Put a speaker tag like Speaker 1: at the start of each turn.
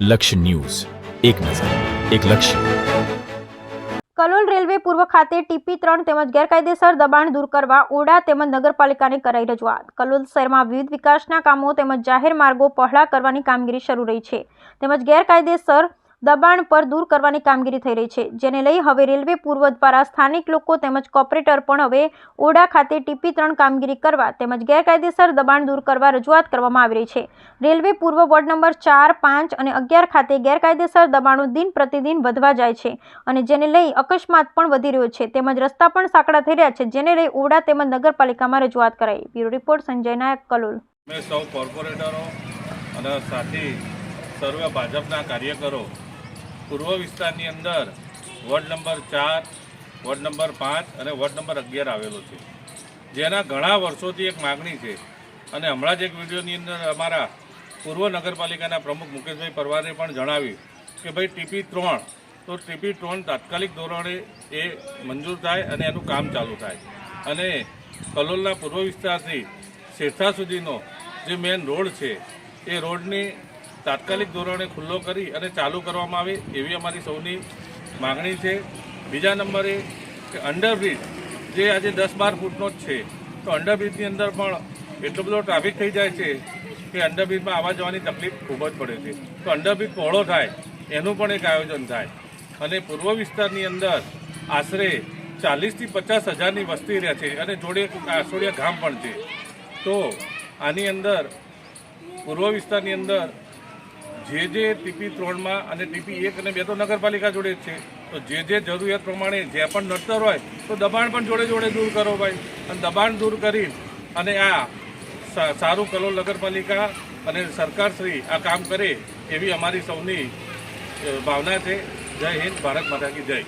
Speaker 1: લક્ષ્ય ન્યૂઝ. એક નજર, એક લક્ષ્ય.
Speaker 2: કલોલ રેલવે પૂર્વ ખાતે ટીપી ત્રણ તેમજ ગેરકાયદેસર દબાણ દૂર કરવા ઓડા તેમજ નગરપાલિકાને કરાઈ રજૂઆત. કલોલ શહેરમાં વિવિધ વિકાસના કામો તેમજ જાહેર માર્ગો પહોળા કરવાની કામગીરી શરૂ રહી છે. તેમજ ગેરકાયદેસર દબાણ પર દૂર કરવાની કામગીરી થઈ રહી છે. જેને લઈ હવે રેલવે પૂર્વ દ્વારા સ્થાનિક લોકો તેમજ કોર્પોરેટર પણ હવે ઓડા ખાતે ટીપી ત્રણ કામગીરી કરવા તેમજ ગેરકાયદેસર દબાણ દૂર કરવા રજૂઆત કરવામાં આવી રહી છે. રેલવે પૂર્વ વોર્ડ નંબર ચાર, પાંચ અને અગિયાર ખાતે ગેરકાયદેસર દબાણો દિન પ્રતિદિન વધવા જાય છે અને જેને લઈ અકસ્માત પણ વધી રહ્યો છે. તેમજ રસ્તા પણ સાંકડા થઈ રહ્યા છે, જેને લઈ ઓડા તેમજ નગરપાલિકામાં રજૂઆત કરાઈ. Bureau report, Sanjay Nayak, Kalol.
Speaker 3: સૌ કોર્પોરેટરો અને સાથી સર્વે ભાજપના કાર્યકરો પૂર્વ વિસ્તારની અંદર વોર્ડ નંબર ચાર, વોર્ડ નંબર પાંચ અને વોર્ડ નંબર અગિયાર આવેલો છે. જેના ઘણા વર્ષોથી એક માગણી છે. અને હમણાં જ એક વિડીયોની અંદર અમારા પૂર્વ નગરપાલિકાના પ્રમુખ મુકેશભાઈ પરવારે પણ જણાવ્યું કે ભાઈ ટીપી ત્રણ, તો ટીપી ત્રણ તાત્કાલિક ધોરણે એ મંજૂર થાય અને એનું કામ ચાલુ થાય. અને કલોલના પૂર્વ વિસ્તારથી શેરથા સુધીનો જે મેન રોડ છે, એ રોડની તાત્કાલિક ધોરણે ખુલ્લો કરી અને ચાલુ કરવામાં આવે એવી અમારી સૌની માગણી છે. બીજા નંબરે કે અંડરબ્રિજ, જે આજે દસ બાર ફૂટનો જ છે, તો અંડરબ્રિજની અંદર પણ એટલો બધો ટ્રાફિક થઈ જાય છે કે અંડરબ્રિજમાં આવવા જવાની તકલીફ ખૂબ જ પડે છે. તો અંડરબ્રિજ પહોળો થાય, એનું પણ એક આયોજન થાય. અને પૂર્વ વિસ્તારની અંદર આશરે ચાલીસથી પચાસ હજારની વસ્તી રહે છે અને જોડે આસોડિયા ગામ પણ છે. તો આની અંદર, પૂર્વ વિસ્તારની અંદર જે જે ટીપી ત્રણમાં અને ટીપી એક અને બે તો નગરપાલિકા જોડે જ છે. તો જે જે જરૂરિયાત પ્રમાણે જે પણ નડતર હોય તો દબાણ પણ જોડે જોડે દૂર કરો ભાઈ. અને દબાણ દૂર કરી અને આ સારું કલોલ નગરપાલિકા અને સરકારશ્રી આ કામ કરે એવી અમારી સૌની ભાવના છે. જય હિન્દ, ભારત માતા કી જય.